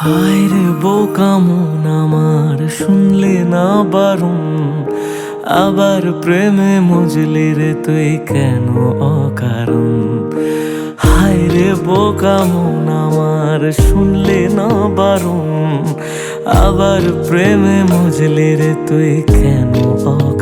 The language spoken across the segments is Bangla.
হায় রে বোকা মন আমার শুনলে না বারণ। আবার প্রেমে মজলি রে, তুই কেন অকারণ? হায় রে বোকা মন আমার, শুনলে না বারণ? আবার প্রেমে মজলি রে, তুই কেন অকারণ?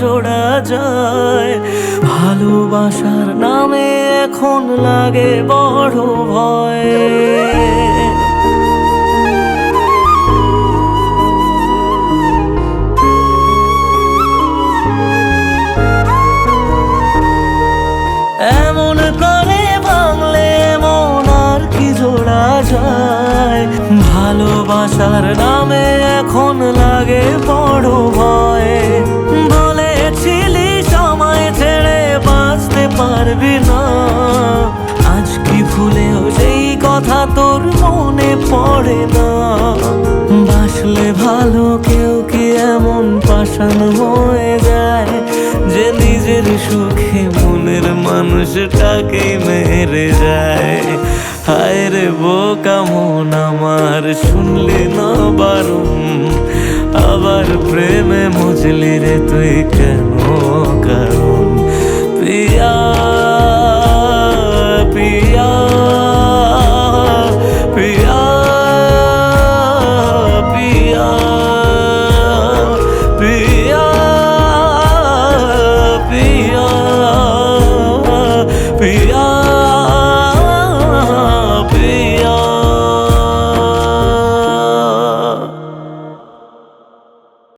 জোড়া যায়। ভালোবাসার নামে এখন লাগে বড় ভয়। এমন করে মন আর কি জোড়া যায়। ভালোবাসার নামে এখন লাগে বড় ভয়। মনে পড়ে না। বাসলে ভালো কেউ কি এমন পাষাণ হয়ে যায় যে নিজের সুখে মনের মানুষটাকে মেরে যায়? হায় রে বোকা মন আমার, শুনলি না বারণ? আবার প্রেমে মজলি রে তুই কেন কারণ? পিয়া